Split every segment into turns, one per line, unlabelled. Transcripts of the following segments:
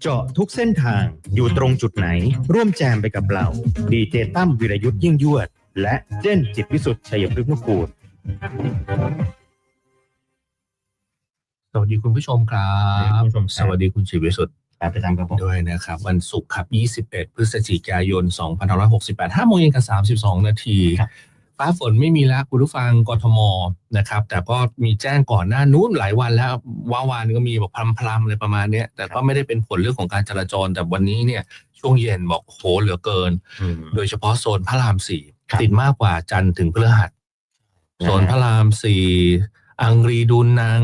เจาะทุกเส้นทางอยู่ตรงจุดไหน ร่วมแจมไปกับเรา ดีเจตั้มวิรยุทธ์ยิ่งยวด และเจ้นจิตวิสุทธิ์ชัยพฤกษ์นุกูล
สวัสดีคุณผู้ชมครับ
สวัสดีคุณผู้ชมครับ
สวัสดีคุณชีวิสุทธิ์
ครับประจำครับผม
ด้วยนะครับ วันศุกร์ครับ 21 พฤศจิกายน 2568 5โมงเย็นกับ 32 นาที ฟ้าฝนไม่มีแล้วคุณผู้ฟังกทมนะครับ แต่ก็มีแจ้งก่อนหน้านู้นหลายวันแล้ววาวานก็มีบอกพลำๆอะไรประมาณเนี้ยแต่ก็ไม่ได้เป็นผลเรื่องของการจราจรแต่วันนี้เนี่ย ช่วงเย็นบอกโหเหลือเกิน
อืม
โดยเฉพาะโซนพระรามสี่
ครับ
ติดมากกว่าจันทร์ถึงพฤหัส
นะฮะ
โซนพระรามสี่อังรีดูนัง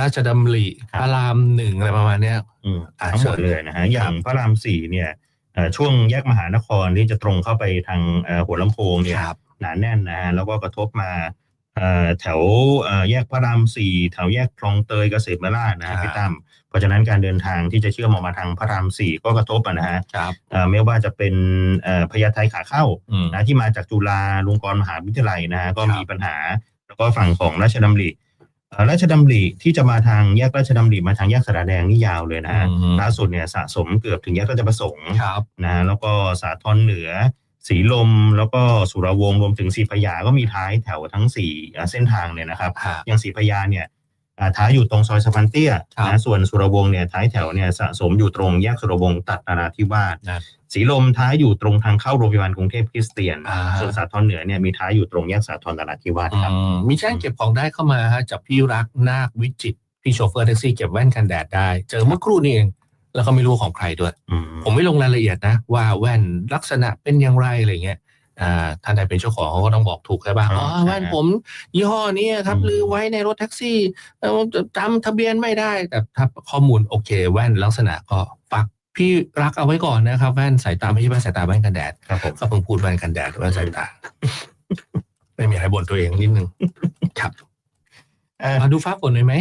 ราชดำริ
ครับ
พระรามหนึ่งอะไรประมาณเนี้ย
อืม
อ่า
ทั้งหมด
เชิญ
เลยนะฮะอย่างพระรามสี่เนี่ยเอ่อช่วงแยกมหานครที่จะตรงเข้าไปทางเอ่อหัวลำโพงเนี่ย
ครับ
หนาแน่นนะฮะแล้วก็กระทบมาเอ่อแถวเอ่อแยกพระรามสี่แถวแยกคลองเตยเกษตรมาราชนะฮะพี่ตั้มเพราะฉะนั้นการเดินทางที่จะเชื่อมออกมาทางพระรามสี่ก็กระทบอะนะฮะ
ครับ
เอ่อไม่ว่าจะเป็นเอ่อพญาไทขาเข้า
อืม
นะที่มาจากจุฬาลงกรณ์มหาวิทยาลัยนะฮะก็
ครับ
มีปัญหา แล้วก็ฝั่งของราชดำริเอ่อราชดำริที่จะมาทางแยกราชดำริมาทางแยกสระแดงนี่ยาวเลยนะฮะ
อืม
ล่าสุดเนี่ยสะสมเกือบถึงแยกราชประสงค์
ครับ
นะฮะแล้วก็สาทรเหนือ สีลมแล้วก็สุรวงศ์รวมถึงสีพญาก็มีท้ายแถวทั้งสี่อ่าเส้นทางเลยนะครับ
ฮะ
อย่างสีพญาเนี่ยอ่าท้ายอยู่ตรงซอยสะพานเตี้ย
ครับ
นะส่วนสุรวงศ์เนี่ยท้ายแถวเนี่ยสะสมอยู่ตรงแยกสุรวงศ์ตัดนาราธิวาส
นะ
สีลมท้ายอยู่ตรงทางเข้าโรงพยาบาลกรุงเทพคริสเตียน
อ่า
ส่วนสาทรเหนือเนี่ยมีท้ายอยู่ตรงแยกสาทรนาราธิวาส
อื
ครับ
มมีแจ้งเก็บของได้เข้ามาฮะจากพี่รักนาควิจิตรพี่โชเฟอร์แท็กซี่เก็บแว่นกันแดดได้ เจอเมื่อครู่นี้เอง แล้วก็ไม่รู้ของใครด้วย
อืม
ผมไม่ลงรายละเอียดนะ ว่าแว่นลักษณะเป็นอย่างไรอะไรเงี้ยอ่าท่านใดเป็นเจ้าของเขาก็ต้องบอกถูกใช่ป่ะอ๋อแว่นผม ยี่ห้อนี้ครับลือไว้ในรถแท็กซี่เอ่อจำทะเบียนไม่ได้ แต่ถ้าข้อมูลโอเค แว่นลักษณะก็ฝากพี่รักเอาไว้ก่อนนะครับแว่นสายตาไม่ใช่แว่นสายตาแว่นกันแดด
ครับผม
ก็เพิ่งพูดแว่นกันแดดแว่นสายตาไม่มีอะไรบ่นตัวเองนิดนึงครับ
อะ
มาดูฟ้าฝนหน่อยไหม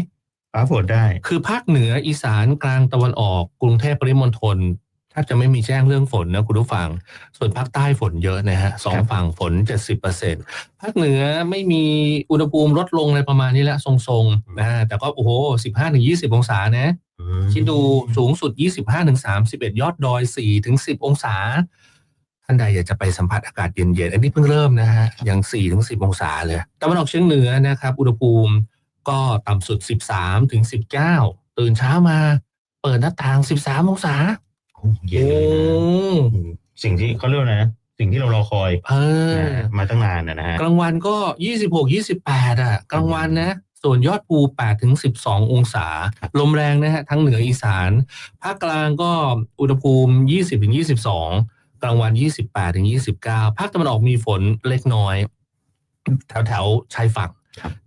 ฟ้าฝนได้
คือภาคเหนืออีสานกลางตะวันออก กรุงเทพปริมณฑลแทบจะไม่มีแจ้งเรื่องฝนนะคุณผู้ฟัง ส่วนภาคใต้ฝนเยอะนะฮะสอง
ครับ
ฝั่งฝนเจ็ดสิบเปอร์เซ็นภาคเหนือไม่มีอุณหภูมิลดลงอะไรประมาณนี้แหละทรงๆนะฮะแต่ก็โอ้โหสิบห้าถึงยี่สิบองศานะ
อืม
คิดดูสูงสุดยี่สิบห้าถึงสามสิบเอ็ดยอดดอยสี่ถึงสิบองศา ท่านใดอยากจะไปสัมผัสอากาศเย็นๆ อันนี้เพิ่งเริ่มนะฮะยังสี่ถึงสิบองศาเลยตะวันออกเฉียงเหนือนะครับ อุณหภูมิ ก็ต่ำสุดสิบสามถึงสิบเก้าตื่นเช้ามา เปิดหน้าต่างสิบสามองศา
โอ้เย็นเลยนะอืมสิ่งที่เขาเรียกว่านะสิ่งที่เรารอคอย
เออ
นะมาตั้งนานนะนะฮะ
กลางวันก็ยี่สิบหกยี่สิบแปดอะ กลางวันนะ ส่วนยอดภูแปดถึงสิบสององศา ลมแรงนะฮะ ทั้งเหนืออีสานภาคกลางก็อุณหภูมิยี่สิบถึงยี่สิบสองกลางวันยี่สิบแปดถึงยี่สิบเก้าภาคตะวันออกมีฝนเล็กน้อย แถวแถวๆชายฝั่ง
ครับ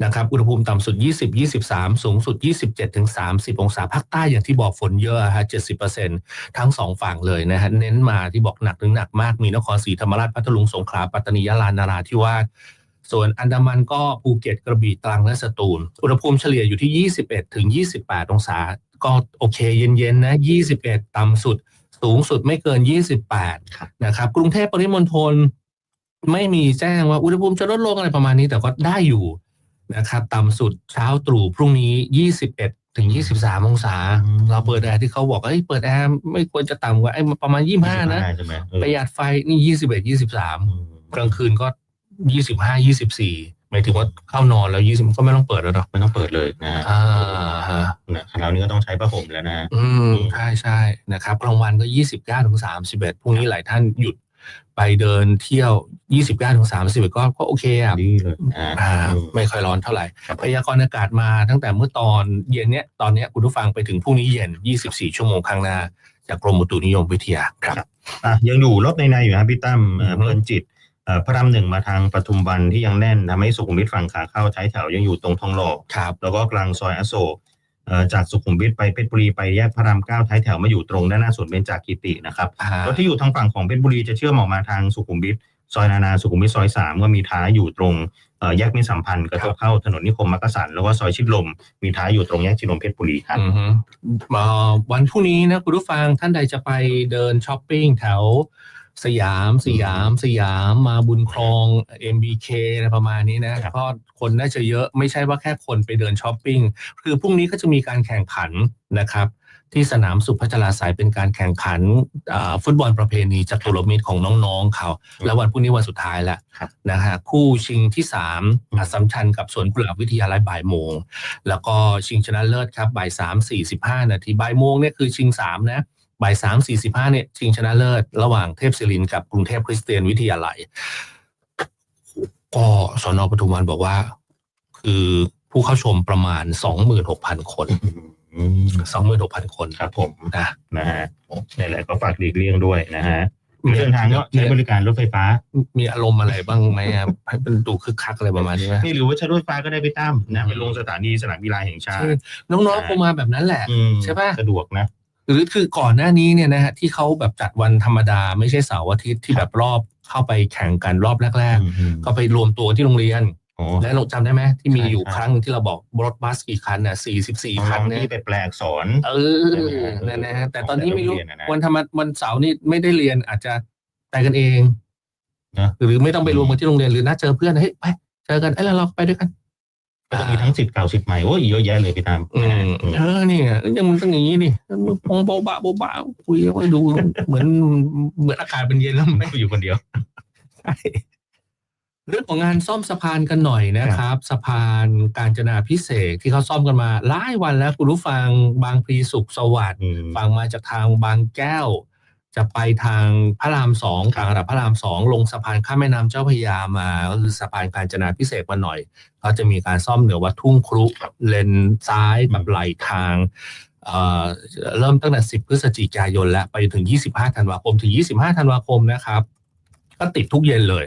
นะครับอุณหภูมิต่ำสุด 20 23 สูงสุด 27ถึง30 องศาภาคใต้อย่างที่บอกฝนเยอะฮะ70%ทั้งสองฝั่งเลยนะฮะเน้นมาที่บอกหนักถึงหนักมากมีนครศรีธรรมราชพัทลุงสงขลาปัตตานียะลานาราธิวาสส่วนอันดามันก็ภูเก็ตกระบี่ตรังและสตูล อุณหภูมิเฉลี่ยอยู่ที่ 21ถึง28 องศา ก็โอเคเย็นๆนะ21 ต่ำสุด สูงสุดไม่เกิน 28
ครับ
นะครับ กรุงเทพปริมณฑลไม่มีแจ้งว่าอุณหภูมิจะลดลงอะไรประมาณนี้แต่ก็ได้อยู่ นะครับต่ำสุดเช้าตรู่พรุ่งนี้ 21 ถึง 23 องศา
อืม
เราเปิดแอร์ที่เขาบอกเอ้ยเปิดแอร์ไม่ควรจะต่ำกว่าไอ้ประมาณ 25 นะ
ใช่ไหมเออ
ประหยัดไฟนี่ 21 23
อืม
กลางคืนก็ 25 24หมายถึงว่าเข้านอนแล้ว20ก็ไม่ต้องเปิดแล้วเนาะ
ไม่ต้องเปิดเลยนะฮะ
อ่าฮะ
นะคราวนี้ก็ต้องใช้ผ้าห่มแล้วนะฮะ
อืมใช่ใช่นะครับกลางวันก็29ถึง31พรุ่งนี้หลายท่านหยุด ไปเดินเที่ยว 29ถึง31ก็ก็โอเคอะ
ดีเลยนะฮะ
อ่า
อืม
ไม่ค่อยร้อนเท่าไหร่
ครับ
พยากรณ์อากาศมาตั้งแต่เมื่อตอนเย็นเนี้ยตอนเนี้ยคุณผู้ฟังไปถึงพรุ่งนี้เย็น 24 ชั่วโมงข้างหน้า จากกรมอุตุนิยมวิทยาครับ
อะยังอยู่รถในในอยู่ฮะพี่ตั้มเอ่อ
อือฮึ
เพลินจิตเอ่อพระรามหนึ่งมาทางปทุมวันที่ยังแน่นทำให้สุขุมวิทฝั่งขาเข้าท้ายแถวยังอยู่ตรงทองหล่อ
ครับ
แล้วก็กลางซอยอโศกเอ่อ จากสุขุมวิทไปเพชรบุรีไปแยกพระรามเก้าท้ายแถวมาอยู่ตรงด้านหน้าสวนเบญจากกิตินะครับ
อ่าร
ถที่อยู่ทางฝั่งของเพชรบุรีจะเชื่อมออกมาทางสุขุมวิทซอยนานาสุขุมวิทซอยสามก็มีท้ายอยู่ตรงเอ่อแยกมิตรสัมพันธ์กระทบเข้าถนนนิคมมักกะสันแล้วก็ซอยชิดลม มีท้ายอยู่ตรงแยกชิดลมเพชรบุรีครับ
อือฮึเอ่อวันพรุ่งนี้นะคุณผู้ฟังท่านใดจะไปเดินช้อปปิ้งแถว สยามสยามสยามมาบุญครอง MBK อะไรประมาณนี้นะครับเพราะคนน่าจะเยอะไม่ใช่ว่าแค่คนไปเดินช้อปปิ้งคือพรุ่งนี้ก็จะมีการแข่งขันนะครับ ที่สนามสุพัชราสายเป็นการแข่งขันอ่าฟุตบอลประเพณีจตุรมิตรของน้องๆเขา แล้ววันพรุ่งนี้วันสุดท้ายแล้ว
ครับ
นะฮะคู่ชิงที่สาม
อืม
อัสสัมชัญกับสวนกุหลาบวิทยาลัยบ่ายโมง แล้วก็ชิงชนะเลิศครับบ่ายสามสี่สิบห้านาทีบ่ายโมงเนี่ยคือชิงสามนะ บ่ายสามสี่สิบห้าเนี่ยชิงชนะเลิศ ระหว่างเทพศิรินทร์กับกรุงเทพคริสเตียนวิทยาลัย ก็สนปทุมวันบอกว่า คือผู้เข้าชมประมาณสองหมื่นหกพันคน
อืม
สองหมื่นหกพันคน
ครับ ผม
นะ
นะฮะนี่แหละก็ฝากหลีกเลี่ยงด้วยนะฮะเดินทางก็ใช้บริการรถไฟฟ้า
มีอารมณ์อะไรบ้างไหมครับให้มันดูคึกคักอะไรประมาณนี้ไหม
นี่หรือว่าใช้รถไฟฟ้าก็ได้ไปตั้มนะไปลงสถานีสนามกีฬาแห่งชาติ
คือน้องๆคงมาแบบนั้นแหละ
อืม
ใช่ปะ
สะดวกนะ
หรือคือก่อนหน้านี้เนี่ยนะฮะที่เขาแบบจัดวันธรรมดาไม่ใช่เสาร์อาทิตย์ที่แบบรอบเข้าไปแข่งกันรอบแรก
อืม
ๆก็ไปรวมตัวที่โรงเรียน
โอ้
และเราจำได้ไหมที่มี
ใช่
อยู่
ครับ
ครั้งที่เราบอกรถบัสกี่คันน่ะสี่สิบสี่คัน
น้องๆ
เนี่ย
ที่ไปแปลอักษร
เอ
ใช่
อ
ไหมฮะ
นั่นนะฮะแต่
ของ
ตอนนี้ไม่รู้
แต่ละโรงเรียนอะนะ
วันธรรมดวันเสาร์นี่ไม่ได้เรียนอาจจะไปกันเอง
นะ
หรือไม่ต้องไปรวมกันที่โรงเรียนหรือนัดเจอเพื่อนเฮ้ยไปเจอกันเอ้ยแล้วเราไปด้วยกัน
ก็จะมีทั้งสิบเก่าสิบใหม่โอ้ยเยอะแยะเลยพี่ตาม
อืม
อืม
เออนี่ยังมันต้องอย่างนี้นี่มันพงโบบะโบบะคุยแล้วก็ดูเหมือนเหมือนอากาศเป็นเย็นแล้วไม่
อยู่คนเดียว
ใช่เรื่องของงานซ่อมสะพานกันหน่อยนะครับ สะพานการจนาพิเศษกที่เขาซ่อมกันมาหลายวันแล้วคุณผู้ฟังบางพลีสุขสวัสดิ์
อืม
ฟังมาจากทางบางแก้ว จะไปทางพระรามสอง
ครับ
ต่างระดับพระรามสองลงสะพานข้ามแม่น้ำเจ้าพระยามาก็คือสะพานการจนาพิเศษกมาหน่อยเขาจะมีการซ่อมเหนือวัดทุ่งครุเลนซ้ายกับไหลทางเอ่อเริ่มตั้งแต่ 10 พฤศจิกายน แล้วไปถึง 25 ธันวาคม ถึง 25 ธันวาคมนะครับ ก็ติดทุกเย็นเลย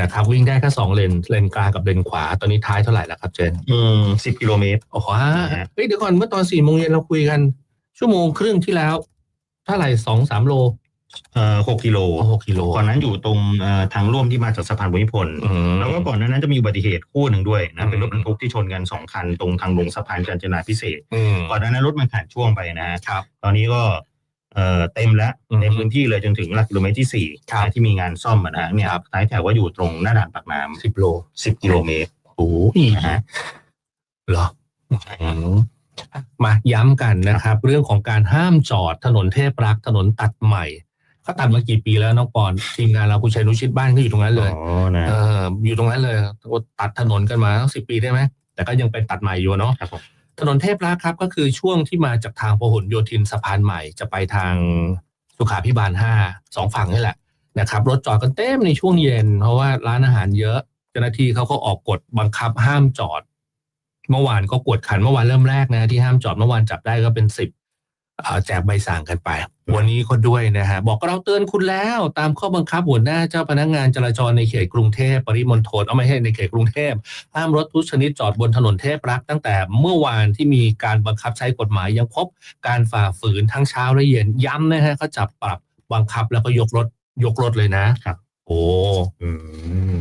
นะครับ วิ่งได้แค่สองเลนเลนกลางกับเลนขวา ตอนนี้ท้ายเท่าไหร่แล้วครับเจน
อืมสิบกิโลเมตร
โอ้โห
นะฮะ
เฮ้ยเดี๋ยวก่อนเมื่อตอนสี่โมงเย็นเราคุยกัน ชั่วโมงครึ่งที่แล้วเท่าไหร่สองสามโล
เอ่อหกกิโล
โอ้หกกิโล
ก่อนนั้นอยู่ตรงเอ่อทางร่วมที่มาจากสะพานภูมิพล
อืม
แล้วก็ก่อนหนานั้นจะมีอุบัติเหตุคู่หนึ่งด้วยนะเป็นรถ
อืม
บรรทุกที่ชนกันสองคันตรงทางลงสะพานกาญจนาพิเศษก
อืม
ก่อนหนานั้นรถมันขาดช่วงไปนะฮะ
ครับ
ตอนนี้ก็เอ่อเต็มแล้ว
อืม
เต็มพื้นที่เลยจนถึงหลักกิโลเมตรที่สี่
ครับ
นะที่มีงานซ่อมอะนะฮะเนี่ย
ครับ
ท้ายแถวว่าอยู่ตรงหน้าด่านปากน้
สิบโลำ
สิบกิโลเมตร
โอ้ย
นะฮะ
เหรออืม มาย้ำกันนะครับ เรื่องของการห้ามจอดถนนเทพรักษ์ถนนตัดใหม่เขาตัดมากี่ปีแล้วน้องปอนทีมงานเราคุณชัยนุชิตบ้านก็อยู่ตรงนั้นเลย
อ๋อนะ
เอออยู่ตรงนั้นเลยตัดถนนกันมาตั้งสิบปีได้ไหมแต่ก็ยังเป็นตัดใหม่อยู่เนาะ
ครับผม
ถนนเทพรักษ์ครับก็คือช่วงที่มาจากทางพหลโยธินสะพานใหม่จะไปทางสุขาพิบาลห้าสองฝั่งนี่แหละนะครับรถจอดกันเต็มในช่วงเย็น เพราะว่าร้านอาหารเยอะ เจ้าหน้าที่เขาก็ออกกฎบังคับห้ามจอด เมื่อวานก็กวดขันเมื่อวานเริ่มแรกนะที่ห้ามจอดเมื่อวานจับได้ก็เป็นสิบแจกใบสั่งกันไป วันนี้ก็ด้วยนะฮะบอกเราเตือนคุณแล้วตามข้อบังคับหัวหน้าเจ้าพนักงานจราจรในเขตกรุงเทพปริมณฑลเอาไม่ให้ในเขตกรุงเทพห้ามรถทุกชนิดจอดบนถนนเทพรักษ์ตั้งแต่เมื่อวานที่มีการบังคับใช้กฎหมายยังพบการฝ่าฝืนทั้งเช้าและเย็นย้ำนะฮะเขาจับปรับบังคับแล้วก็ยกรถยกรถเลยนะครับ โอ้
อืม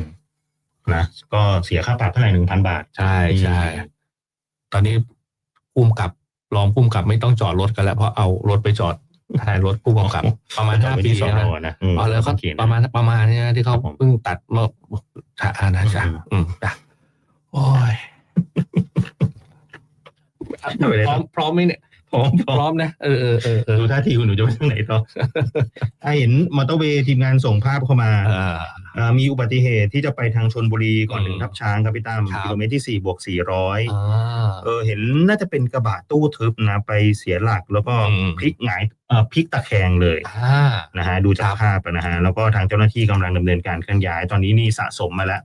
นะก็เสียค่าปรับเท่าไหร่หนึ่งพันบาท
ใช่ใช่ ตอนนี้พุ่มกับรองพุ่มกับไม่ต้องจอดรถกันแล้วเพราะเอารถไปจอดท้ายรถผู้กำกับ ประมาณห้าปี
สอง
แล้ว
รอนะม
อ๋อแล้วก็
เขียนน
ประมาณประมาณเนี้ยที่เขา
ครับผม
เพิ่งตัดเมื่ออ่านะจ๊ะ
อืม
อืมจ้ะโอ้ย
ไม่เป็นไร
พร้อมพร้อมไหมเนี่ย
พร้อมพ
พ
ร้อม
ร้อมนะเออเออเออเออ
ดูท่าทีคุณหนูจะไปทางไหนต่อถ้าเห็นมอเตอร์เวย์ทีมงานส่งภาพเข้ามา
อ่า
อ่า มีอุบัติเหตุที่จะไปทางชนบุรีก่อน
อืม
ถึงทับช้างครับพี่ตั้ม
ครับ
กิโลเมตรที่สี่บวกสี่ร้อย
อ่า
เออเห็นน่าจะเป็นกระบะตู้ทึบนะไปเสียหลักแล้วก็
อืม
พลิกหงายเอ่อพลิกตะแคงเลย
อ่า
นะฮะดูจากภาพอะนะฮะแล้วก็ทางเจ้าหน้าที่กำลังดำเนินการเคลื่อนย้าย ตอนนี้นี่สะสมมาแล้ว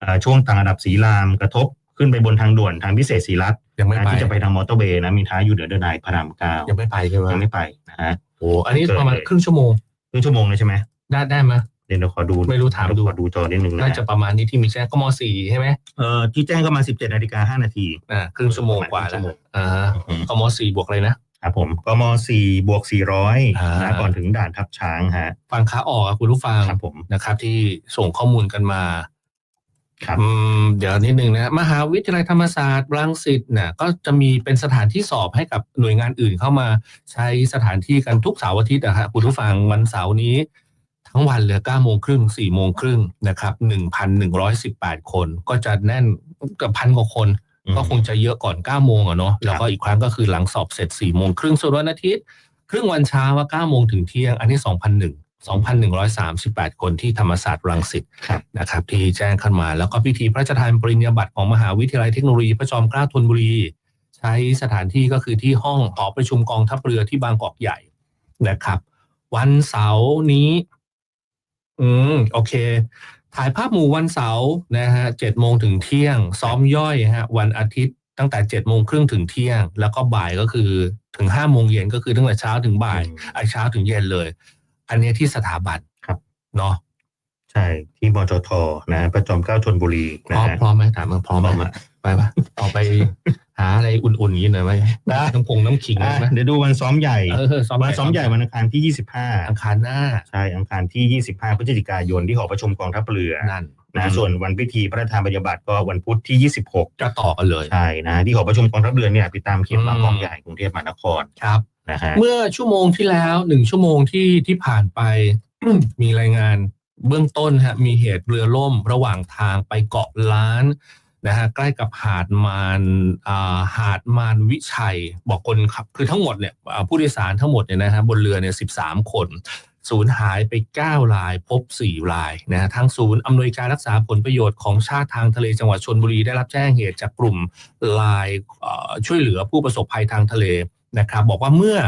เอ่อช่วงต่างระดับสีรามกระทบขึ้นไปบนทางด่วนทางพิเศษศรีรัตน์
ยังไม่
นะ
ไป
ที่จะไปทางมอเตอร์เวย์นะมีท้ายอยู่เหนือเดินนายพระรามเก้า
ยังไม่ไปใช่ไหม
ยังไม่ไปนะฮะ
โอ้อันนี้
เกิด
ประมาณ
เลย
ครึ่งชั่วโมง
ครึ่งชั่วโมงเลยใช่ไหม
ได้ได้ไหม
เดี๋ยวเราขอดู
ไม่รู้ถามดู
ขอดูจอนิดนึงนะ
น่า
ฮะ
จะประมาณนี้ที่มีแจ้งก็มสี่ใช่ไหม
เอ่อที่แจ้งก็มา17นาฬิกา5นาที
อ่าครึ่งชั่วโมงกว่า
ครึ่
แล้ว
งชั่วโมง
อ่าก็มสี่บวกเลยนะครับ
ผมกม4บวก400
อ่าน
นะก่อนถึงด่านทับช้างฮะ
ฟังขาออกอะคุณผู้ฟัง
ครับผม
นะครับ ที่ส่งข้อมูลกันมา
ครับ
อืมเดี๋ยวนิดนึงนะมหาวิทยาลัยธรรมศาสตร์รังสิตเนี่ยก็จะมีเป็นสถานที่สอบให้กับหน่วยงานอื่นเข้ามาใช้สถานที่กันทุกเสาร์อาทิตย์นะฮะคุณผู้ฟังวันเสาร์นี้ ททั้งวันเลย9โมงครึ่ง4โมงครึ่งนะครับ1,118 คนก็จะแน่นเกับพันกว่าคน
อืม
ก็คงจะเยอะก่อน9โมงอะเนาะแล้วก็อีกครั้งก็คือหลังสอบเสร็จ4โมงครึ่งส่วนวันอาทิตย์ ครึ่งวันเช้าว่า9โมงถึงเที่ยง อันนี้2,001 2,138 คนที่ธรรมศาสตร์รังสิต
ครับ
นะครับ ที่แจ้งขึ้นมา แล้วก็พิธีพระราชทานปริญญาบัตรของมหาวิทยาลัยเทคโนโลยีพระจอมเกล้าธนบุรี ใช้สถานที่ก็คือที่ห้องหอประชุมกองทัพเรือที่บางกอกใหญ่นะครับ วันเสาร์นี้ อืมโอเค ถ่ายภาพหมู่วันเสาร์นะฮะเจ็ดโมงถึงเที่ยง ซ้อมย่อยฮะวันอาทิตย์ตั้งแต่เจ็ดโมงครึ่งถึงเที่ยง แล้วก็บ่ายก็คือถึงห้าโมงเย็นก็คือตั้งแต่เช้าถึงบ่าย
อืม
ไอ้เช้าถึงเย็นเลย อันเนี้ยที่สถาบัน
ครับ
เนาะ
ใช่ที่มจทนะประจอมเกล้าชนบุรี
พ
นะ
ร้อม
ฮะ
พร้อมไหมถามมึงพร้อม
พร้อม
ไหม
อะ
ไปปะออกไปหาอะไรอุ่นๆอย่างนี้หน่อยไหม
ได้
น้ำพงน้ำขิง
อะ
ไหม
เดี๋ยวดูวันซ้อมใหญ่
เออซ้อม
วันซ้อมใหญ่วันอังคารที่
อังคารหน้า
25ใช่อังคารที่25พฤศจิกายนที่หอประชุมกองทัพเรือ
นั่น
นะส่วนวันพิธีพระราชทานปริญญาบัตรก็วันพุธที่ 26
ก็ต่อกันเลย
ใช่นะที่หอประชุมกองทัพเรือเนี่ยไปตามเขต
อืม
บางกอกใหญ่กรุงเทพมหานคร
ครับ
นะฮะ
เมื่อชั่วโมงที่แล้วหนึ่งชั่วโมงที่ที่ผ่านไปมีรายงาน เบื้องต้นฮะมีเหตุเรือล่มระหว่างทางไปเกาะล้านนะฮะใกล้กับหาดมานาหาดมานวิชัย บอกคนขับคือทั้งหมดเนี่ยผู้โดยสารทั้งหมดเนี่ยนะฮะบนเรือเนี่ยสิบสามคนศูนย์หายไป 9 รายพบ 4 รายนะฮะทางศูนย์อำนวยการรักษาผลประโยชน์ของชาติทางทะเลจังหวัดชนบุรีได้รับแจ้งเหตุจากกลุ่มลายช่วยเหลือผู้ประสบภัยทางทะเลนะครับ บอกว่าเมื่อ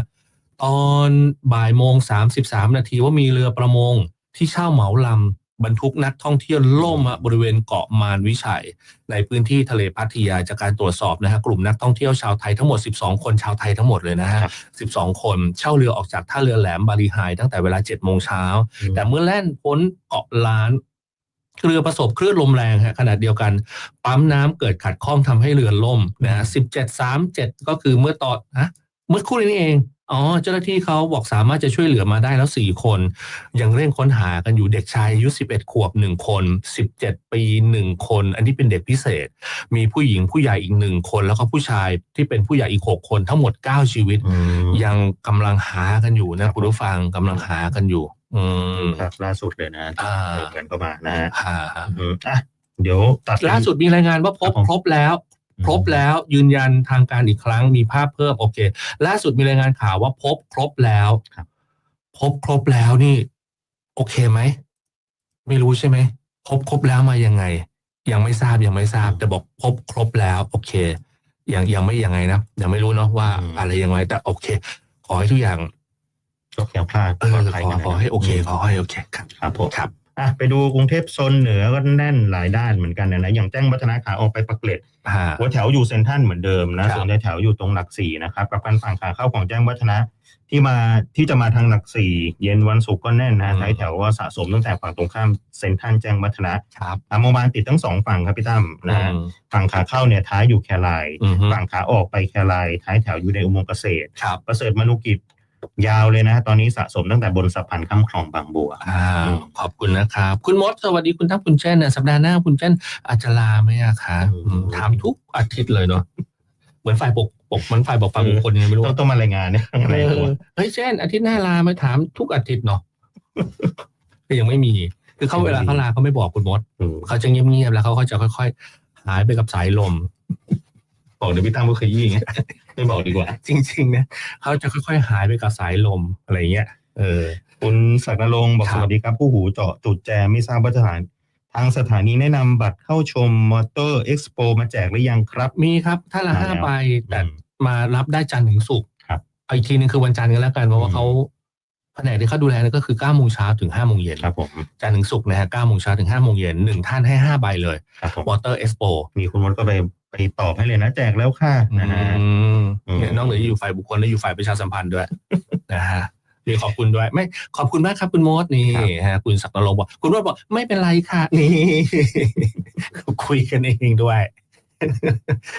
ตอนบ่ายโมง 33 นาทีว่ามีเรือประมง ที่เช่าเหมาลำบรรทุกนักท่องเที่ยวล่มอะบริเวณเกาะมารวิชัย ในพื้นที่ทะเลพัทยาจากการตรวจสอบนะฮะกลุ่มนักท่องเที่ยวชาวไทยทั้งหมด 12 คนชาวไทยทั้งหมดเลยนะฮะ
ครับ
12 คนเช่าเรือออกจากท่าเรือแหลมบาลีไฮตั้งแต่เวลา7โมงเช้าแต่เมื่อแล่นพ้นเกาะล้านเรือประสบคลื่นลมแรงฮะขนาดเดียวกัน ปั๊มน้ำเกิดขัดข้องทำให้เรือล่มนะฮะ17 37ก็คือเมื่อตอนฮะเมื่อครู่นี้เอง อ๋อเจ้าหน้าที่เขาบอกสามารถจะช่วยเหลือมาได้แล้ว4คน ยังเร่งค้นหากันอยู่เด็กชายอายุ11ขวบ1คน17ปี1คน อันนี้เป็นเด็กพิเศษ มีผู้หญิงผู้ใหญ่อีกหนึ่งคน แล้วก็ผู้ชายที่เป็นผู้ใหญ่อีก6คนทั้งหมด9ชีวิต
อืม
ยังกำลังหากันอยู่
ครั
นะ
บ
คุณผู้ฟังกำลังหากันอยู่ อืม
ครับล่าสุดเลยนะ
อ่า
เดินกันเข้ามานะฮะ
หา
อืมอะเดี๋ยวตัดไป
ล่าสุดมีรายงานว่าพบ
ครับผม
ครบแล้ว
อืม
ครบแล้วยืนยันทางการอีกครั้งมีภาพเพิ่มโอเค ล่าสุดมีรายงานข่าวว่าพบครบแล้ว
ครับ
พบครบแล้วนี่ โอเคไหม ไม่รู้ใช่ไหมพบครบแล้วมายังไง ยังไม่ทราบยังไม่ทราบ แต่บอกพบครบแล้ว โอเค ยังยังไม่ยังไงนะยังไม่รู้เนาะว่า อะไรยังไงแต่โอเค ขอให้ทุกอย่าง
ก็แคล้วคลาด
เออ
ปลดภัย
ขอ
กันนะ
ขอให้โอเคขอให้โอเคครับ
ครับผม
ครับ
อะไปดูกรุงเทพโซนเหนือก็แน่นหลายด้านเหมือนกันนะนะอย่างแจ้งวัฒนาขาออกไปปักเกร็ด
ฮะ
หัวแถวอยู่เซ็นทรัลเหมือนเดิมนะครับส่วนแถวอยู่ตรงหลักสี่นะครับกับการฝั่งขาเข้าของแจ้งวัฒนะที่มาที่จะมาทางหลักสี่เย็นวันศุกร์ก็แน่นนะท้ายแถวว่าสะสมตั้งแต่ฝั่งตรงข้ามเซ็นทรัลแจ้งวัฒนะครับอะเมื่อวานติดทั้งสองฝั่งครับพี่ตั้มนะฮะ
อืม
ฝั่งขาเข้าเนี่ยท้ายอยู่แคราย
อืมฮึ
ฝั่งขาออกไปแครายท้ายแถวอยู่ในอุโมงค์เกษตร
ครับ
ประเสริฐมนุกิจ ยาวเลยนะ ตอนนี้สะสมตั้งแต่บนสะพานข้ามคลองบางบัว
อ่าขอบคุณนะครับ คุณมดสวัสดีคุณทัพคุณเช่นนะสัปดาห์หน้าคุณเช่นอาจจะลาไหมอะคะ
อืม
อืมถามทุกอาทิตย์เลยเนาะเหมือนฝ่ายปกปกเหมือนฝ่ายบอกฝ่ายบุคคลยังไงไม่รู้
ต้องต้องมารายงานเนี่ยอะไร
เอ
ตัว
อเฮ้ยเช่นอาทิตย์หน้าลาไหมถามทุกอาทิตย์เนาะก็ยังไม่มี คือเขาเวลาเขาลาเขาไม่บอกคุณมด
อืม
เขาจะเงียบๆแล้วเขาก็จะค่อย ๆ หายไปกับสายลม
บอกเดี๋ยวพี่ตั้มก็เคยยี่ไง ไม่บอกดีกว่า
จริงๆเนี่ยเขาจะค่อยๆ หายไปกับสายลมอะไรเงี้ยเออ
คุณศักดิ์นรงค์บอก
ครับ
สวัสดีครับ ผู้หูเจาะจุดแจมไม่ทราบว่าสถานทางสถานีแนะนำบัตรเข้าชมมอเตอร์เอ็กซ์โปมาแจกหรือยังครับ
มีครับถ้าละ
มาแล้ว
ห้าใบแต่
อืม
มารับได้จันทร์ถึงศุกร์
ครับ
เอาอีกทีนึงคือวันจันทร์กันแล้วกันเพราะว่า
อืม
เขาแผนกที่เขาดูแลเนี่ยก็คือเก้าโมงเช้าถึงห้าโมงเย็น
ครับผม
จันทร์ถึงศุกร์นะฮะเก้าโมงเช้าถึงห้าโมงเย็นหนึ่งท่านให้ห้าใบเลย
ครับผม
วอเตอร์เอ็กซ์โป
มีคุณมดก็ไป ไปตอบให้เลยนะแจกแล้วค่ะนะฮะอืม
เนี่ยนอกเหนืออยู่ฝ่ายบุคคลแล้วอยู่ฝ่ายประชาสัมพันธ์ด้วยนะฮะนี่ขอบคุณด้วย ไม่ขอบคุณมากครับคุณมดนี่
ครับ
ฮะคุณศักดิ์นรงค์บอกคุณมดบอกไม่เป็นไรค่ะนี่คุยกันเองด้วย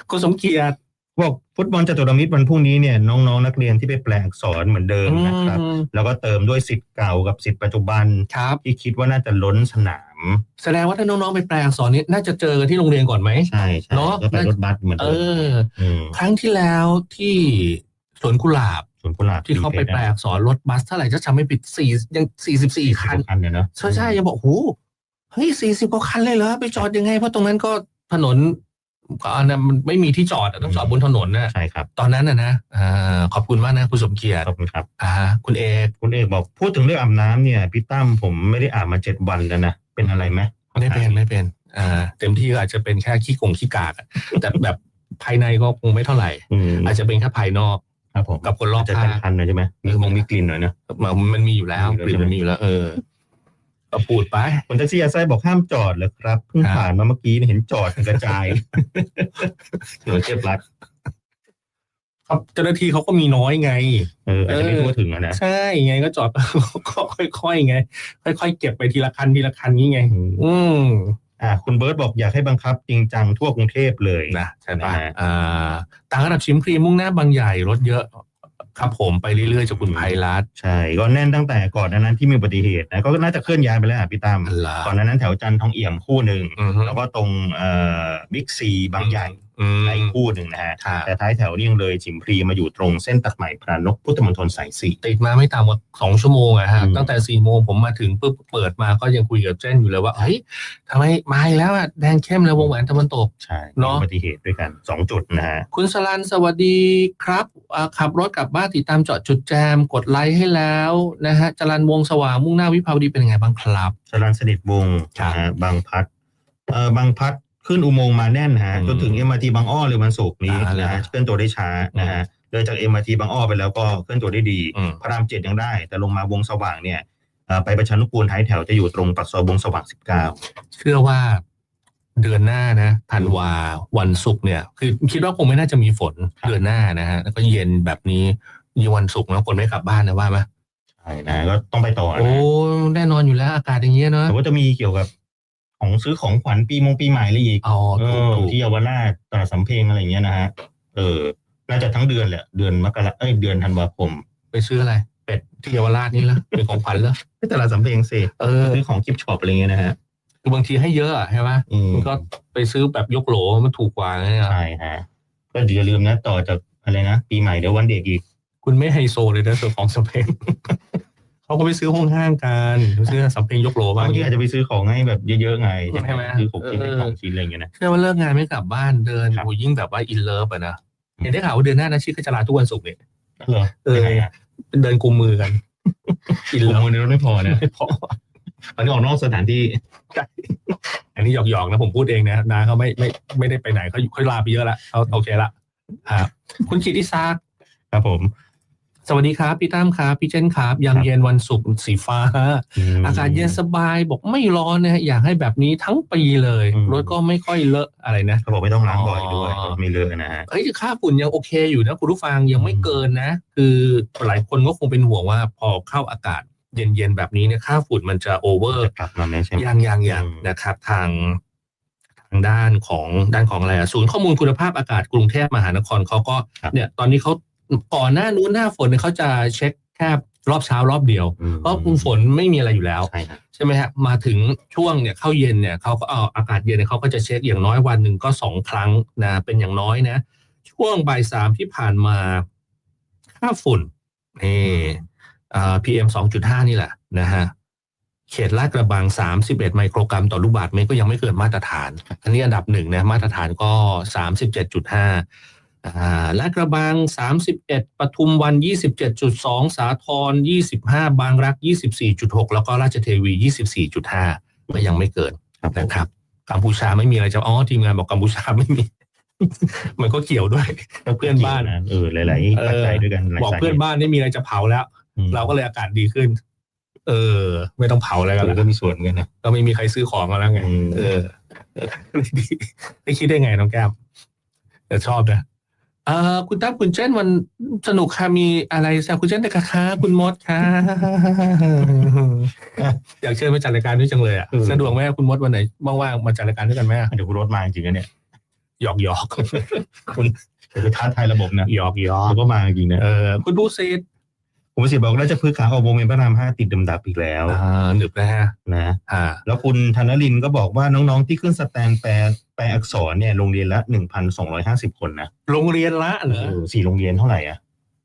คุณสมเกียรติ
บอกฟุตบอลจตุรมิตรวันพรุ่งนี้เนี่ยน้องๆนักเรียนที่ไปแปลอักษรเหมือนเดิมนะครับ
อืม
แล้วก็เติมด้วยสิทธิ์เก่ากับสิทธิ์ปัจจุบัน
ครับ
ที่คิดว่าน่าจะล้นสนาม
แสดงว่าถ้าน้องๆไปแปลอักษรนี้น่าจะเจอกันที่โรงเรียนก่อนไหม
ใช่ใช่
เนอะ
ก็ไปรถบัสเหมือน
เอ
เดิม
อ
อืม
ครั้งที่แล้วที่สวนกุหลาบ
สวนกุหลาบ
ที่เขาไปแปลอักษรรถบัสเท่าไหร่ถ้าจำไม่ผิดสี่ยังสี่สิบสี่คัน
คันเนี่ยเนาะ
ใช่ใช่ยังบอกโหเฮ้ยสี่สิบกว่าคันเลยเหรอ ไปจอดยังไง เพราะตรงนั้นก็ถนนก็ อันนั้นมันไม่มีที่จอดอะต้องจอดบนถนนนะ
ใช่ครับ
ตอนนั้นนะนะอ่าขอบคุณมากนะคุณสมเกียรติ
ขอบคุณครับ
อ่าคุณเอก
คุณเอกบอกพูดถึงเรื่องอาบน้ำเนี่ยพี่ตั้มผมไม่ได้อาบมาเจ็ดวันแล้วนะเป็นอะไรไหม
ไม่เป็นไม่เป็นอ่าเต็มที่ก็อาจจะเป็นแค่ขี้กงขี้กากอะแต่แบบภายในก็คงไม่เท่าไหร่
อืม
อาจจะเป็นแค่ภายนอก
ครับผม
กับคนรอบ
จะ
ข้าง
คันๆหน่อยใช่ไหมมีมงมีกลิ่นหน่อยนะ
มันมันมีอยู่แล้ว
มี
กลิ่น
แล้ว
มันมีอยู่แล้วเออ ก็พูดไป
คนแท็กซี่อาไซบอกห้ามจอดเลยครับเพิ่ง
ครับ
ผ่านมาเมื่อกี้เห็นจอดกันกระจายเดี๋ยวเจ็บรัด
ครับเจ้าหน้าที่เขาก็มีน้อยไง
เอออาจจะไม่ทั่วถึงอะนะ
ใช่ไงก็จอดก็ค่อยๆไง ค่อยๆเก็บไปทีละคันทีละคันนี้ไง
อืม
อืม
อ่า คุณเบิร์ตบอกอยากให้บังคับ จริงจังทั่วกรุงเทพเลย
นะใช่ปะ
นะฮะ
อ่าต่างระดับชิมพรีมุ่งหน้าบางใหญ่รถเยอะ ครับผมไปเรื่อยๆจากคุณไพรัตน์
ใช่ก็แน่นตั้งแต่ก่อนหนานั้นที่มีอุบัติเหตุนะก็น่าจะเคลื่อนย้ายไปแล้วอะพี่ตั้ม
อัลลา
ก่อนหนานั้นแถวจันทร์ทองเอี่ยมคู่หนึ่ง
อือฮึ
แล้วก็ตรงเอ่อบิ๊กซีบางใหญ่
อืม
อีกคู่หนึ่งนะฮะ
ค่ะ
แต่ท้ายแถวนี่ยังเลยฉิมพรีมาอยู่ตรงเส้นตัดใหม่พระนกพุทธมณฑลสายสี่
ติดมาไม่ต่ำกว่าสองชั่วโมงอะฮะ
อืม
ตั้งแต่สี่โมงผมมาถึงปุ๊บเปิดมาก็ยังคุยกับเจนอยู่เลยว่าเฮ้ยทำไมมาอีกแล้วอะแดงเข้มแล้ววงแหวนตะวันตก
ใช่
เนอะ
มีอุบัติเหตุด้วยกันสองจุดนะฮะ
คุณสลันสวัสดีครับอ่าขับรถกลับบ้านติดตามเจาะจุดแจมกดไลค์ให้แล้วนะฮะจรันวงศ์สว่างมุ่งหน้าวิภาวดีเป็นยังไงบ้างครับ
สรันสนิทวงศ์
ครับ
นะฮะบางพัดเอ่อบางพัด ขึ้นอุโมงค์มาแน่นฮะ
อืม
จนถึง MRT บางอ้อเลยวันศุกร์นี้
อ่า
นะฮะ
แล้ว
เคลื่อนตัวได้ช้านะฮะเลยจาก MRT บางอ้อไปแล้วก็เคลื่อนตัวได้ดี
อืม
พระรามเจ็ดยังได้ แต่ลงมาวงสว่างเนี่ยเอ่อไปประชันนุกูลท้ายแถวจะอยู่ตรงปากซอยวงสว่างสิบเก้า
เชื่อว่าเดือนหน้านะธันวาวันศุกร์เนี่ย คือคิดว่าคงไม่น่าจะมีฝน
ครับ
เดือนหน้านะฮะแล้วก็เย็นแบบนี้ยีวันศุกร์นะคนไม่กลับบ้านนะว่าไหม
ใช่นะก็ต้องไปต่อ
โอ้
นะ
แน่นอนอยู่แล้วอากาศอย่างเงี้ยเนาะ
แต่ว่าจะมีเกี่ยวกับ ของซื้อของขวัญปีมงปีใหม่อะไรอีก
อ๋อ
เอ
ถูก
อ
ถูก
ที่เยาวราชตลาดสำเพ็งอะไรอย่างเงี้ยนะฮะเออน่าจะทั้งเดือนแหละเดือนมกราเอ้ยเดือนธันวาคม
ไปซื้ออะไรเป็ด ที่เยาวราชนี่ละเป็นของขวัญเหรอ
ที่ตลาดสำเพ็งสิ
เออ
ซื้อของกิฟต์ช็อปอะไรเงี้ยนะฮะ
คือบางทีให้เยอะอะใช่ไหม
อืม
มันก็ไปซื้อแบบยกโหลมันถูกกว่าไงอะ
ใช่ฮะก็อย่าลืมนะต่อจากอะไรนะปีใหม่เดี๋ยววันเด็กอีก
คุณไม่ไฮโซเลยนะส่วนของสำเพ็ง เขาก็ไปซื้อห้องห้างกันซื้อสำเพ็งยกโหลบ้าง
บางทีอาจจะไปซื้อของให้แบบเยอะๆไง
ใช่ไหม
ซื้อหกชิ้น
เออ
สองชิ้นอะไรอย่างเงี้ยนะ
เชื่อว่าเลิกงานไม่กลับบ้านเดิน
ครับ
โอ้ยิ่งแบบว่าอินเลิฟอะนะเห็นได้ข่าวว่าเดือนหน้านะชื่อก็จะลาทุกวันศุกร์เนี่ย
เหรอ
เออ
ยังไงอะ
เดินกุมมือกันอิน
ล
เลิ
ง
ฟ
มือในรถไม่พอนะ
ไม่พอ
อันนี้ออกนอกสถานที่
อันนี้หยอกๆนะผมพูดเองนะนาเขาไม่ไม่ไม่ได้ไปไหนเขาเขาลาไปเยอะละเขาโอเคละครับคุณกิติศักดิ์
ครับผม
สวัสดีครับพี่ตั้มครับพี่เจนครับยามเย็นวันศุกร์สีฟ้า
ม
อากาศเย็นสบายบอกไม่ร้อนนะฮะอยากให้แบบนี้ทั้งปีเลย
อืม
รถก็ไม่ค่อยเลอะอะไรนะ
เขาบอกไม่ต้องล้างบ่อยด้วย
อ๋อ
ไม่เลอะนะฮะ
เฮ้ยค่าฝุ่นยังโอเคอยู่นะคุณผู้ฟังยังไม่เกินนะ คือหลายคนก็คงเป็นห่วงว่าพอเข้าอากาศเย็นๆแบบนี้เนี่ยค่าฝุ่นมันจะโอเวอร์
จะกลับมาไหมใช่ไหม
ยังยังยัง
อืม
นะครับ ทางทางด้านของด้านของอะไรอะศูนย์ข้อมูลคุณภาพอากาศกรุงเทพมหานครเขาก็
ครับ
เนี่ยตอนนี้เขา ก่อนหน้านู้นหน้าฝนเนี่ยเขาจะเช็คแค่รอบเช้ารอบเดียว
อืม
เพราะฝนไม่มีอะไรอยู่แล้ว
ใช่ฮะ
ใช่ไหมฮะมาถึงช่วงเนี่ยเข้าเย็นเนี่ยเขาก็เอาอากาศเย็นเนี่ยเขาก็จะเช็คอย่างน้อยวันหนึ่งก็สองครั้งนะเป็นอย่างน้อยนะ ช่วงบ่ายสามที่ผ่านมาค่าฝุ่นนี่อ่า PM สองจุดห้านี่แหละนะฮะเขตลาดกระบังสามสิบเอ็ดไมโครกรัมต่อลูกบาศก์เมตรก็ยังไม่เกินมาตรฐาน อันนี้อันดับหนึ่งนะมาตรฐานก็สามสิบเจ็ดจุดห้าอ่า ลาดกระบังสามสิบเอ็ดปทุมวันยี่สิบเจ็ดจุดสองสาทรยี่สิบห้าบางรักยี่สิบสี่จุดหกแล้วก็ราชเทวียี่สิบสี่จุดห้าก็ยังไม่เกิน
ครับผม
นะครับ กัมพูชาไม่มีอะไรจะอ๋อทีมงานบอกกัมพูชาไม่มี มันก็เกี่ยวด้วยเพื่อนบ้าน
เออหลายๆปัจจัยด้วยกันหลาย
บอก
สาหตุ
เพื่อนบ้านไม่มีอะไรจะเผาแล้ว
อืม
เราก็เลยอากาศดีขึ้น เออ ไม่ต้องเผาอะไรกัน
เออ
แล้ว
ก็มีส่วนเหมือนกันนะ
ก็ไม่มีใครซื้อของมาแล้วไง
อืม
เออเออดีได้คิดได้ไงน้องแก้มแต่ชอบนะเออคุณตั้มคุณเจนวันสนุกค่ะมีอะไรแซวคุณเจนแต่กะคะคุณมดค่ะอยากเชิญมาจัดรายการด้วยจังเลยอะสะดวกไหมคุณมดวันไหนว่างๆมาจัดรายการด้วยกันไหม
เดี๋ยวคุณรถมาจริงๆนะเนี่ย
หยอกหยอก
คุณเดี๋ยวไปท้าทายระบบนะ
หยอกหยอก
เขาก็มาจริงๆนะ
เออคุณผู้ สิทธิ์
ผมสิทธิ์บอกราชพฤกษ์ขาออกวงเวียนพระรามห้าติดดำดับอีกแล้ว
อ่าหนึบนะฮะ
นะ
อ่า
แล้วคุณธนลินก็บอกว่าน้องๆที่ขึ้นสแตนแปลแปลอักษรเนี่ยโรงเรียนละหนึ่งพันสองร้อยห้าสิบคนนะ
โรงเรียนละเหรอ
เออสี่โรงเรียนเท่าไหร่อะ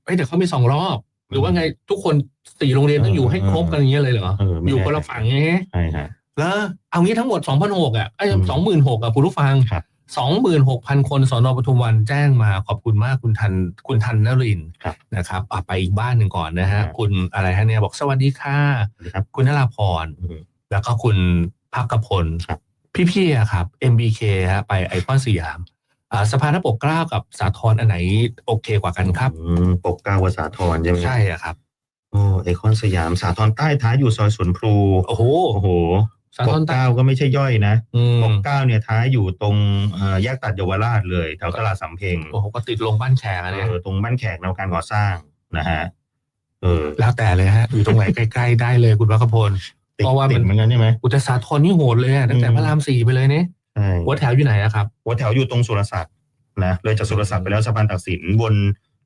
เอ้ยแต่เขามีสองรอบ หรือว่าไงทุกคนสี่โรงเรียนต้องอยู่ให้ครบกันอย่างเงี้ยเลยเหรอ
เออไม่
อยู่
แน่
คนละฝั่งอย่างเงี้ย
ใช่ฮะ
แล้วเอางี้ทั้งหมดสองพันหกอะไอ้
อืม
สองหมื่นหกอะคุณผู้ฟัง
ครับ
สองหมื่นหกพันคนสอนอปทุมวันแจ้งมาขอบคุณมากคุณทันคุณทันนรินทร์
ครับ
นะครับอะไปอีกบ้านหนึ่งก่อนนะฮะ
ครับ
คุณอะไรฮะเนี่ยบอกสวัสดีค่ะ
สวัสดีครับ
คุณนราพร
อืม
แล้วก็คุณพักกพล
ครับ
พี่ๆอะครับ MBK ฮะไปไอคอนสยามอ่าสะพานพระปกเกล้ากับสาทรอันไหนโอเคกว่ากันครับ
อืมปกเกล้าวสาทรใช่ไหม
ใช่อะครับ
โอ้ไอคอนสยามสาทรใต้ท้ายอยู่ซอยสวนพลู
โอ้โห
โอ้โห
สา
ป
ท
ก
ร
เกล้าก็ไม่ใช่ย่อยนะ
อืม
ปกเกล้าเนี่ยท้ายอยู่ตรงเอ่อแยกตัดเยาวราชเลยแถวตลาดสำเพ็ง
โอ้โหก็ติดลงบ้านแขกอะเนี่ย
เออตรงบ้านแขกแนวการก่อสร้างนะฮะเออ
แล้วแต่เลยฮะอยู่ตรงไหนใกล้ๆได้เลยคุณพักกพล
ติด
เพราะว่ามัน
ติดเหมือนกันใช่ไหม
อุตสาทรนี่โหดเลยอะตั้งแต่
อืม
พระรามสี่ไปเลยเนี่ย
ใช่
หัวแถวอยู่ไหนอะครับ
หัวแถวอยู่ตรงสุรศักดิ์นะเลยจากสุรศักดิ์ไปแล้วสะพานตักสินบน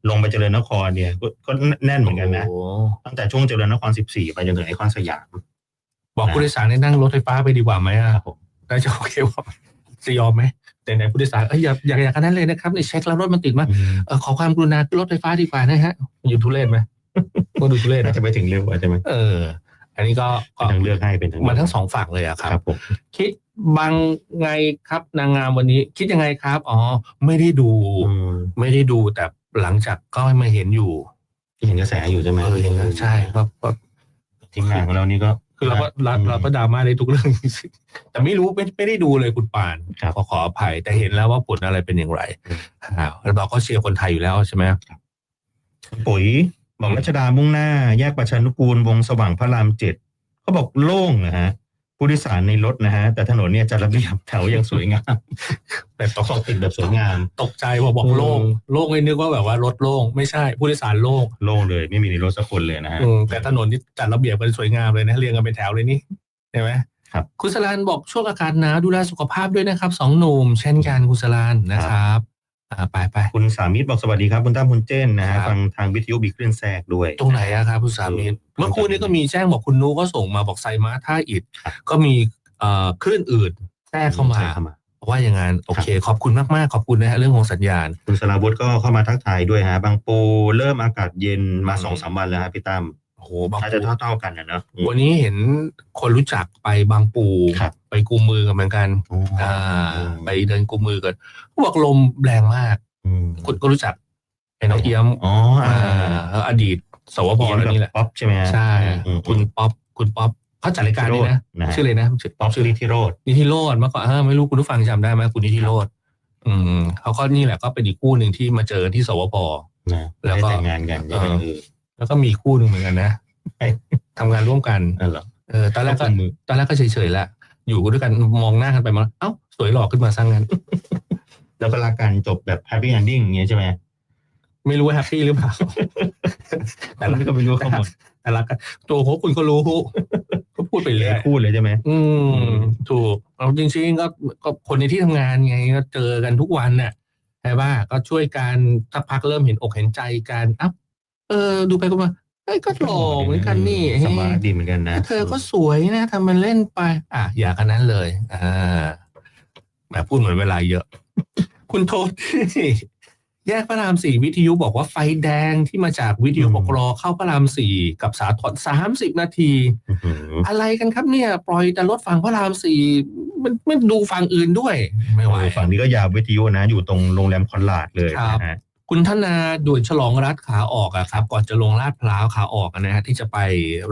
ลงไปเจริญนครเนี่ยก็ก็แน่นเหมือนกันนะ
โอ้โห
ตั้งแต่ช่วงเจริญนคร 14 ไปจนถึงไอคอนสยาม
บอกผู้โดยสารให้นั่งรถไฟฟ้าไปดีกว่าไหมอะ
ครับผม
ได้จะโอเคว่าจะยอมไหมแต่ไหนผู้โดยสารเอ้ยอย่าอย่าอย่างนั้นเลยนะครับในเช็คแล้วรถมันติดมาก
อืม
เออขอความกรุณาขึ้นรถไฟฟ้าดีกว่านะฮะอยู่ทุเรศไหมก็ดูทุเรศ
น่า
นะ
จะไปถึงเร็วกว่าใช่ไหม
เออ อันนี้ก็ก็
เป็นทางเลือกให้เป็นทางเลื
มันทั้งสองฝั่งเลยอะค
ค
รั
รับบผม
คิดบางไงครับนางงามวันนี้ คิดยังไงครับอ๋อไม่ได้ดู
อืม
ไม่ได้ดูแต่หลังจากก็มาเห็นอยู่
ที่เห็นกระแสอยู่ใช่ไหม
เอออย่างนั้นใช่ก็ก็
ทีมงานของเรานี่ก็
คือเราก็เรา
อืม
เราก็ดราม่าในทุกเรื่อง แต่ไม่รู้ไม่ไม่ได้ดูเลยคุณปาน
ครับ
ขอขออภัยแต่เห็นแล้วว่าผลอะไรเป็นอย่างไร
อืม
อ่าแล้วเราก็เชียร์คนไทยอยู่แล้วใช่ไหม
ปุ๋ยบอกรัชดามุ่งหน้า แยกประชานุกูลวงสว่างพระรามเจ็ดเขาบอกโล่งนะฮะ ผู้โดยสารในรถนะฮะ แต่ถนนเนี่ยจัดระเบียบแถวอย่างสวยงาม
แต่ตก
ต้องติดแบบสวยงาม
ตกใจพอบอก
อืม
โล่งโล่งเลยนึกว่าแบบว่ารถโล่งไม่ใช่ผู้โดยสารโล่ง
โล่งเลย ไม่มีในรถสักคนเลยนะฮะ
อืมแต่ถนนที่จัดระเบียบกันสวยงามเลยนะเรียงกันเป็นแถวเลยนี่ใช่ไหม
ครับ
คุณสลานบอกช่วงอากาศหนาวดูแลสุขภาพด้วยนะครับสองหนุ่มเช่นกันคุณสลานนะครับ อ่าไปไป
คุณสามิตรบอกสวัสดีครับ คุณตั้มคุณเจนนะ
ครั
ฮะ
บ
ฟังทางวิทยุบีคลื่นแทรกด้วย
ตรงไหนอะครับคุณสามี
เออ
เมื่อครู่นี้ก็มีแจ้งบอกคุณนุก็ส่งมาบอกไซม้าท่าอิฐ
ครับ
ก็มีเอ่อคลื่นอื่นแทรกเข้ามา
ใช่เข้ามา
ว่าอย่างนั้นโอเค ขอบคุณมาก ๆ ขอบคุณนะฮะเรื่องของสัญญาณ
คุณสราวุธก็เข้ามาทักทายด้วยฮะ บางปูเริ่มอากาศเย็นมา
อืม
สองสามวันแล้วฮะพี่ตั้ม
โอ้โหบาง
น่า
ปู
จะเท่าๆกันนะเนอะอืม
วันนี้เห็นคนรู้จักไปบางปู
ครับ
ไปกุมมือกันเหมือนกัน
อ๋อ
อ่า
อืม
ไปเดินกุมมือกันเขาบอกลมแรงมาก
อืม
คุณก็รู้จักไอ้น้องเอี้ยม
อ๋อ
อ่า
อ่า
อดีต สวพ
เอียน
แล้ว
กับ
นี่แหละ
ป๊อปใช่ไหมฮะ
ใช่
อืม
คุณป๊อปคุณป๊อปเขาจัดรายการนี่นะ
นะฮะ
ชื่อเลยนะชื่อ
ป๊อปชื่อลิทธิโรด
นิธิโรดเมื่อก่อนอ่าไม่รู้คุณผู้ฟังจำได้ไหมคุณนิธิโรดอืมเขาก็นี่แหละก็เป็นอีกคู่หนึ่งที่มาเจอที่สวพ
นะ
แล้วก็
ได้แต่งงานกันใช่ไหม
เออ
เออ
แล้วก็มีคู่หนึ่งเหมือนกันนะ
ไอ้
ทำงานร่วมกัน
นั่นเหรอ
เออตอนแรกก็
ก็มือ
ตอนแรกก็เฉยๆแล้วอยู่ด้วยกันมองหน้ากันไปมาเอ้า สวยหล่อขึ้นมาสร้างงาน
แล้วก็รักกันจบแบบแฮปปี้เอนดิ้งอย่างเงี้ยใช่ไหม
ไม่รู้ว่าแฮปปี้หรือเปล่าแต่ละ
ก็ไม่รู้ข้อมูล
แต่ละกันตัวโหคุณก็รู้ก็พูดไป
เหลื
เรื่
อ
อย
คู่เลยใช่ไหม
อื
อื
ม
ม
ถูกเอาจริงๆก็ก็คนในที่ทำงานไงก็เจอกันทุกวันน่ะใช่ป่ะก็ช่วยกันสักพักเริ่มเห็นอกเห็นใจกันอะ เออ ดูไปก็มาเอ้ยก็หล่อเหมือนกันนี่
สมาร์ทดีเหมือนกันนะ
เธอก็สวยนะทำมันเล่นไป อะ อย่ากันนั้นเลย อ่าแบบพูดเหมือนเวลาเยอะ คุณโทษแยกพระรามสี่วิทยุบอกว่าไฟแดงที่มาจากวิทยุ
อืม
บอกรอเข้าพระรามสี่กับสาทรสามสิบนาที
อื้อหือ
อะไรกันครับเนี่ย ปล่อยแต่รถฝั่งพระรามสี่มันไม่ดูฝั่งอื่นด้วย ไม่ไหว
โอ้ฝั่งนี้ก็ยาววิทยุนะ อยู่ตรงโรงแรมคอนลาดเลย
ครับ
นะฮะ
คุณธนาด่วนฉลองรัฐขาออกอะครับ ก่อนจะลงลาดพร้าวขาออกอะนะฮะที่จะไป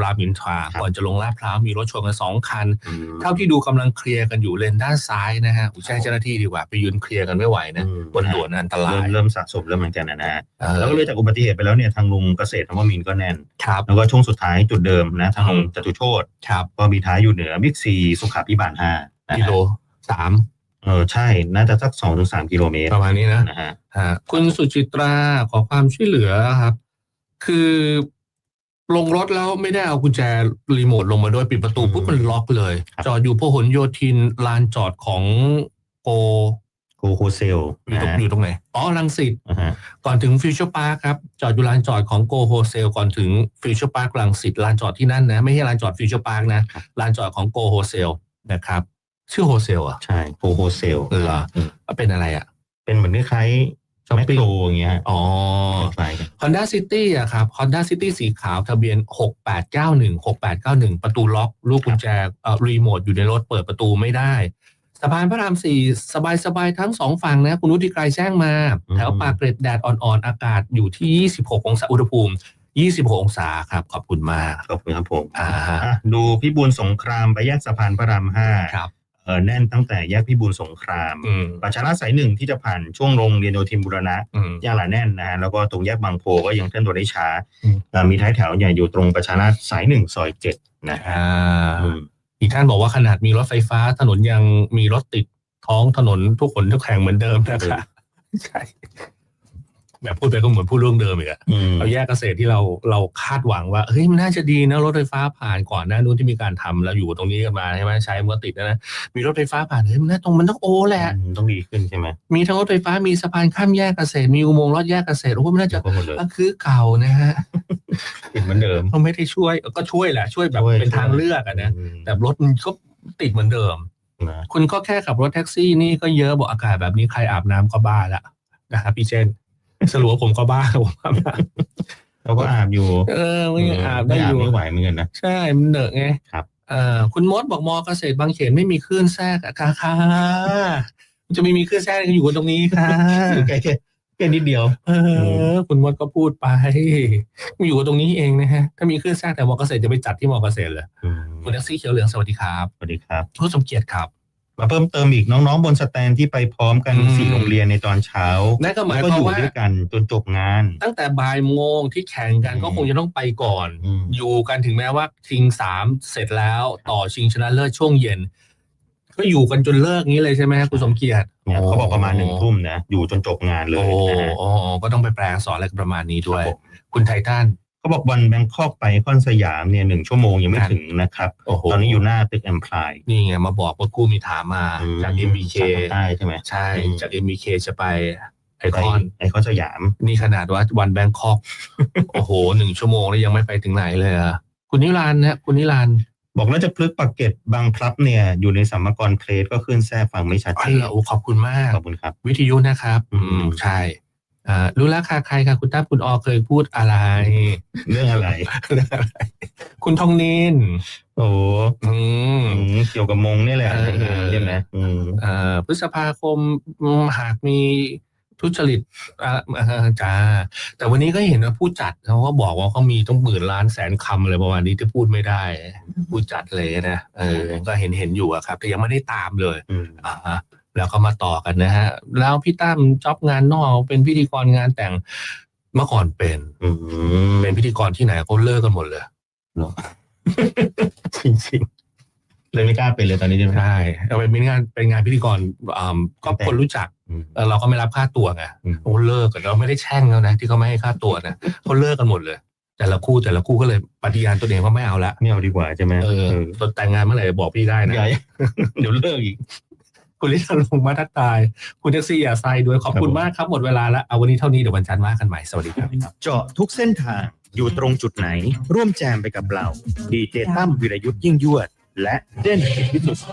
รามอินทราก่อนจะลงลาดพร้าวมีรถชนกันสองคัน
อืม
เท่าที่ดูกำลังเคลียร์กันอยู่เลนด้านซ้ายนะฮะอุ๊ยแจ้งเจ้าหน้าที่ดีกว่าไปยืนเคลียร์กันไม่ไหวนะ
อืม
บนด่วนอันตรา
เริ่
ย
มเริ่มสะสมแล้วเหมือนกันนะนะฮะ
เออ
แล้วก็เลยจากอุบัติเหตุไปแล้วเนี่ยทางลุงเกษตรนวมินทร์ก็แน่น
ครับ
แล้วก็ช่วงสุดท้ายจุดเดิมนะทางลง
อืม
จตุโชต
ครับ
ก็มีท้ายอยู่เหนือบิ๊กซีสุขาพิบาลห้านะ
กิ
ฮะ
โลสาม
เออใช่น่าจะสักสองถึงสามกิโลเมตร
ประมาณนี้นะ
นะฮะ
ฮะคุณสุจิตราขอความช่วยเหลือครับ คือลงรถแล้วไม่ได้เอากุญแจรีโมทลงมาด้วยปิดประตูปุ๊บมันล็อกเลย จอดอยู่พหลโยธินลานจอดของโก
โกโฮเซล
อยู่
นะ
ตรง
ฮะ
อยู่ตรงไหน อ๋อรังสิต
อ่าฮะ
ก่อนถึงฟิวเจอร์พาร์คครับ จอดอยู่ลานจอดของโกโฮเซลก่อนถึงฟิวเจอร์พาร์คลังสิตลานจอดที่นั่นนะ ไม่ใช่ลานจอดฟิวเจอร์พาร์คนะลานจอดของโกโฮเซลนะครับ ชื่อโฮเซลอะ
ใช่โกโฮเซล
เหรอเป็นอะไรอะ
เป็นเหมือนคล้ายๆ
ช้อป
แมค
ปิ้ง
โครอย่างเงี้ยฮะ
อ๋อ
คล้ายๆกัน
Honda City อะครับ Honda City สีขาวทะเบียน 6891 6891 ประตูล็อกลูกกุญแจเอ่อรีโมทอยู่ในรถเปิดประตูไม่ได้สะพานพระรามสี่สบายสบายๆทั้งสองฝั่งนะ คุณวุฒิไกรแจ้งมา
อืม
แถวปากเกร็ดแดดอ่อนๆ อากาศอยู่ที่ 26 องศาอุณหภูมิ 26 องศาครับ ขอบคุณมาก
ขอบคุณครับผม
อ่าฮะ
อะดูพี่บูลสงครามไปแยกสะพานพระรามห้า
ครับ
เออ แน่นตั้งแต่แยกพี่บูลสงคราม
อืม
ประชาราษฎร์สายหนึ่งที่จะผ่านช่วงโรงเรียนโยธินบุรณะ
อืม
ย่างหนาแน่นนะฮะแล้วก็ตรงแยกบางโพก็ยังเคลื่อนตัวได้ช้า
อืม
เอ่อมีท้ายแถวเนี่ยอยู่ตรงประชาราษฎร์สายหนึ่งซอยเจ็ดนะฮะ
อ่า
อืม
อีกท่านบอกว่าขนาดมีรถไฟฟ้าถนนยังมีรถติดท้องถนนทุกคนทุกแห่งเหมือนเดิมนะคะใช่ แบบพูดไปก็เหมือนพูดเรื่องเดิมอีกอะ
อืม
เราแยกเกษตรที่เราเราคาดหวังว่าเฮ้ยมันน่าจะดีนะรถไฟฟ้าผ่านก่อนหน้านู้นที่มีการทำแล้วอยู่ตรงนี้กันมาใช่ไหมใช้มันก็ติดนะนะมีรถไฟฟ้าผ่านเฮ้ยมันน่าตรงมันต้องโอ้แหละ
อืมต้องดีขึ้นใช่ไหม
มีทั้งรถไฟฟ้ามีสะพานข้ามแยกเกษตรมีอุโมงค์ลอดแยกเกษตรโอ้โหมันน่าจะ
ก็หมดเลย
ก็คือเก่านะฮะ
ติดเหมือนเดิม
เขาไม่ได้ช่วยก็ช่วยแหละช่วยแบบ
ช่วย
เป็นทางเลือกอะนะ
อืม
แต่รถมันก็ติดเหมือนเดิม
นะ
คุณก็แค่ขับรถแท็กซี่นี่ก็เยอะบอกอากาศแบบนี้ใครอาบน้ำก็บ้าละนะครับพี่เจน สรุปว่าผมก็บ้าผมอาบน้
เราก็อาบอยู่ำ
เออมันยังอาบได้อยู่
ไม่ไหวเหมือนกันนะ
ใช่มันเหนอะไง
ครับ
เอ่อคุณมดบอกมอเกษตรบางเขนไม่มีคลื่นแทรกอะค่ะค่ะมันจะไม่มีคลื่นแทรกอยู่กันตรงนี้ค่ะ
อยู่แค่แค่แค่นิดเดียว
เออ คุณมดก็พูดไปมันอยู่กันตรงนี้เองนะฮะถ้ามีคลื่นแทรกแต่มอเกษตรจะไปจัดที่มอเกษตรเลย
อืม
คุณแท็กซี่เขียวเหลืองสวัสดีครับ
สวัสดีครับ
คุณสมเกียรติครับ
มาเพิ่มเติมอีกน้องๆ บนสแตนที่ไปพร้อมกัน
อืม
สี่โรงเรียนในตอนเช้า
นั่นก็หมาย
แล้ว
ค
ก็
วาม
อยู่
ว่า
ด้วยกันจนจบงาน
ตั้งแต่บ่ายโมงที่แข่งกัน
อืม
ก็คงจะต้องไปก่อน
อืม
อยู่กันถึงแม้ว่าชิงสามเสร็จแล้วต่อชิงชนะเลิศช่วงเย็น ก็อยู่กันจนเลิกงี้เลยใช่ไหมครับคุณสมเกียรติ
เนี่ยเขาบอกประมาณหนึ่งทุ่มนะอยู่จนจบงานเลย
โอ้
นะฮะ
โอ้ก็ต้องไปแปลงสอนอะไรกันประมาณนี้ด้วย
ครับผม
คุณไททัน
เขาบอกวันแบงคอกไปคอนสยามเนี่ยหนึ่งชั่วโมงยังไม่
ครับ
ถึงนะครับ
โอ้โห
ตอนนี้อยู่หน้าตึกแอมพลาย
นี่ไงมาบอกว่ากู้มีถามมาจาก MBK
ใต้ใช่ไหม
ใช่
อืม
จาก MBK จะไปไอ
ไป
คอน
ไอคอนสยาม
นี่ขนาดว่าวันแบงคอก โอ้โหหนึ่งชั่วโมงแล้วยังไม่ไปถึงไหนเลยอะคุณนิรันดร์นะคุณนิรันดร์
บอกแล้วจะพลึกปากเกร็ดบางพลับเนี่ยอยู่ในสัมมกรเพลทก็ขึ้นแทรกฟังไม่ชัด
อ๋
เจ
อนเหรอโอ้ขอบคุณมาก
ขอบคุณครับ
วิทยุนะครับ อืม ใช่อ่า รู้แล้วค่ะใครค่ะคุณตั้มคุณออเคยพูดอะไร
เรื่องอะไร
คุณทองนิน
โอ้
อืม
อืมเกี่ยวกับมงนี่แหละ
เออเออ
ใช่ไหมอืม
เอ่อพฤษภาคมอืมหากมีทุจริตอ่าอ่าจ้าแต่วันนี้ก็เห็นว่าผู้จัดเขาก็บอกว่าเขามีต้องหมื่นล้านแสนคำอะไรประมาณนี้ที่พูดไม่ได้ ผู้จัดเลยนะเออ ก็เห็นเห็นอยู่อะครับ แต่ยังไม่ได้ตามเลย
อืม
อ่าฮะ แล้วก็มาต่อกันนะฮะ แล้วพี่ตั้มจ็อบงานนอกเป็นพิธีกรงานแต่งเมื่อก่อนเป็น
อืม
เป็นพิธีกรที่ไหนเขาเลิกกันหมดเลยจริง
เลยไม่กล้าเป็นเลยตอนนี้ใช่ไหม
ๆใช่เอาเป็นงานเป็นงานพิธีกรอ่าก็คนรู้จัก
อืม
เออเราก็ไม่รับค่าตัวไง
อืม
เขาเลิกกันเราไม่ได้แช่งแล้วนะที่เขาไม่ให้ค่าตัวนะเขาเลิกกันหมดเลย แต่ละคู่แต่ละคู่ก็เลยปฏิญาณตัวเองว่าไม่เอาละ
ไม่เอาดีกว่าใช่ไหม
เออตอนแต่งงานเมื่อไหร่บอกพี่ได้นะ
ใหญ่เดี๋ยวเลิกอีก
คุณลิศลงมาทักทาย คุณแท็กซี่อย่าไซด้วยขอบคุณ
ม
มากครับหมดเวลาแล้วเอาวันนี้เท่านี้เดี๋ยววันจันทร์ว่ากันใหม่สวัสดีครับ
เจาะทุกเส้นทางอยู่ตรงจุดไหน ร่วมแจมไปกับเราดีเจตั้มวิรยุทธ์ยิ่งยวด และเด่นพิสุทธิ์